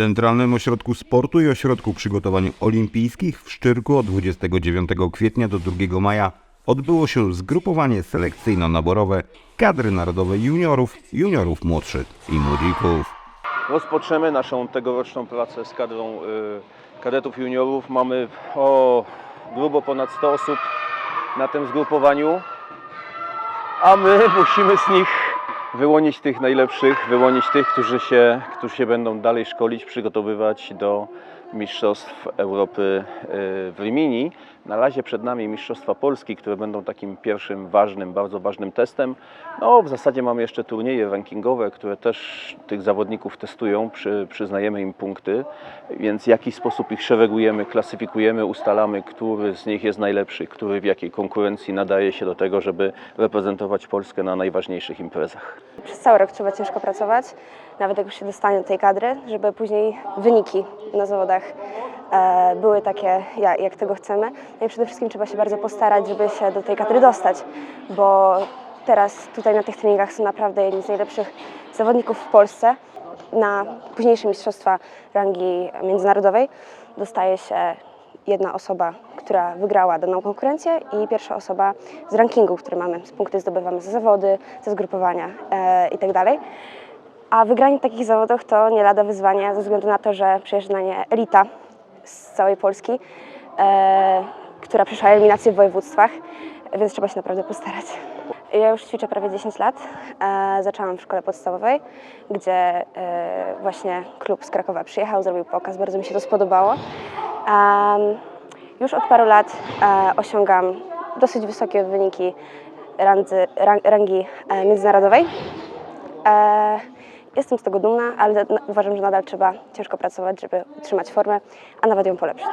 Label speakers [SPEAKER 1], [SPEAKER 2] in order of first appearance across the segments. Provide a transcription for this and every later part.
[SPEAKER 1] Centralnym Ośrodku Sportu i Ośrodku Przygotowań Olimpijskich w Szczyrku od 29 kwietnia do 2 maja odbyło się zgrupowanie selekcyjno-naborowe kadry narodowej juniorów, juniorów młodszych i młodzików.
[SPEAKER 2] Rozpoczniemy naszą tegoroczną pracę z kadrą y, kadetów juniorów. Mamy o grubo ponad 100 osób na tym zgrupowaniu, a my musimy z nich wyłonić tych najlepszych, wyłonić tych, którzy się, którzy się będą dalej szkolić, przygotowywać do Mistrzostw Europy y, w Rimini. Na razie przed nami Mistrzostwa Polski, które będą takim pierwszym ważnym, bardzo ważnym testem. No, w zasadzie mamy jeszcze turnieje rankingowe, które też tych zawodników testują, przy, przyznajemy im punkty, więc w jaki sposób ich szeregujemy, klasyfikujemy, ustalamy, który z nich jest najlepszy, który w jakiej konkurencji nadaje się do tego, żeby reprezentować Polskę na najważniejszych imprezach.
[SPEAKER 3] Przez cały rok trzeba ciężko pracować, nawet jak już się dostanie do tej kadry, żeby później wyniki na zawodach e, były takie, ja- jak tego chcemy. No i przede wszystkim trzeba się bardzo postarać, żeby się do tej kadry dostać, bo teraz tutaj na tych treningach są naprawdę jedni z najlepszych zawodników w Polsce. Na późniejsze mistrzostwa rangi międzynarodowej dostaje się jedna osoba, która wygrała daną konkurencję i pierwsza osoba z rankingu, który mamy. Z punkty zdobywamy za zawody, za zgrupowania e, itd. A wygranie takich zawodach to nie lada wyzwanie ze względu na to, że przyjeżdża na nie elita z całej Polski, e, która przeszła eliminację w województwach, więc trzeba się naprawdę postarać. Ja już ćwiczę prawie 10 lat. E, zaczęłam w szkole podstawowej, gdzie e, właśnie klub z Krakowa przyjechał, zrobił pokaz, bardzo mi się to spodobało. Em, już od paru lat e, osiągam dosyć wysokie wyniki randzy, rang, rangi e, międzynarodowej. E, jestem z tego dumna, ale uważam, że nadal trzeba ciężko pracować, żeby utrzymać formę, a nawet ją polepszyć.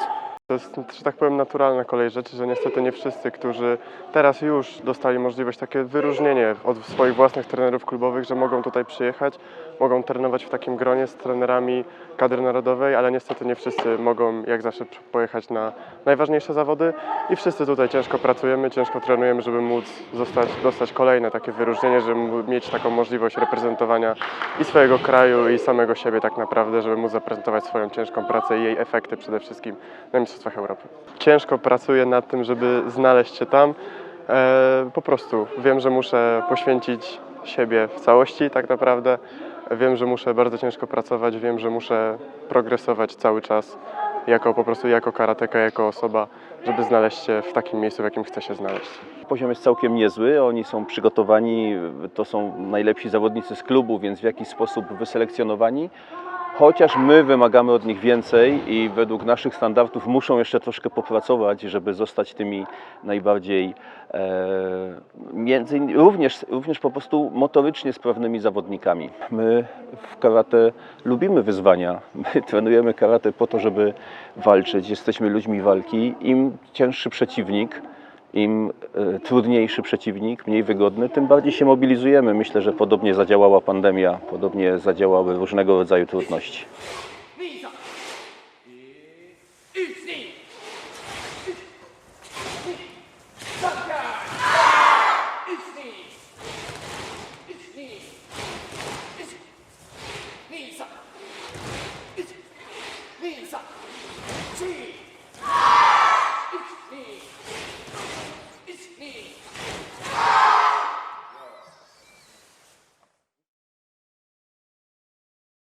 [SPEAKER 4] To jest, że tak powiem, naturalna kolej rzeczy, że niestety nie wszyscy, którzy teraz już dostali możliwość takie wyróżnienie od swoich własnych trenerów klubowych, że mogą tutaj przyjechać, mogą trenować w takim gronie z trenerami kadry narodowej, ale niestety nie wszyscy mogą jak zawsze pojechać na najważniejsze zawody i wszyscy tutaj ciężko pracujemy, ciężko trenujemy, żeby móc zostać, dostać kolejne takie wyróżnienie, żeby mieć taką możliwość reprezentowania i swojego kraju i samego siebie tak naprawdę, żeby móc zaprezentować swoją ciężką pracę i jej efekty przede wszystkim na Mistrzostwach Europy. Ciężko pracuję nad tym, żeby znaleźć się tam. E, po prostu wiem, że muszę poświęcić siebie w całości tak naprawdę. Wiem, że muszę bardzo ciężko pracować, wiem, że muszę progresować cały czas jako po prostu jako karateka, jako osoba, żeby znaleźć się w takim miejscu, w jakim chcę się znaleźć.
[SPEAKER 2] Poziom jest całkiem niezły, oni są przygotowani, to są najlepsi zawodnicy z klubu, więc w jakiś sposób wyselekcjonowani. Chociaż my wymagamy od nich więcej i według naszych standardów muszą jeszcze troszkę popracować, żeby zostać tymi najbardziej, e, między, również, również po prostu motorycznie sprawnymi zawodnikami. My w karate lubimy wyzwania. My trenujemy karate po to, żeby walczyć. Jesteśmy ludźmi walki. Im cięższy przeciwnik, im e, trudniejszy przeciwnik, mniej wygodny, tym bardziej się mobilizujemy. Myślę, że podobnie zadziałała pandemia, podobnie zadziałały różnego rodzaju trudności. Lisa!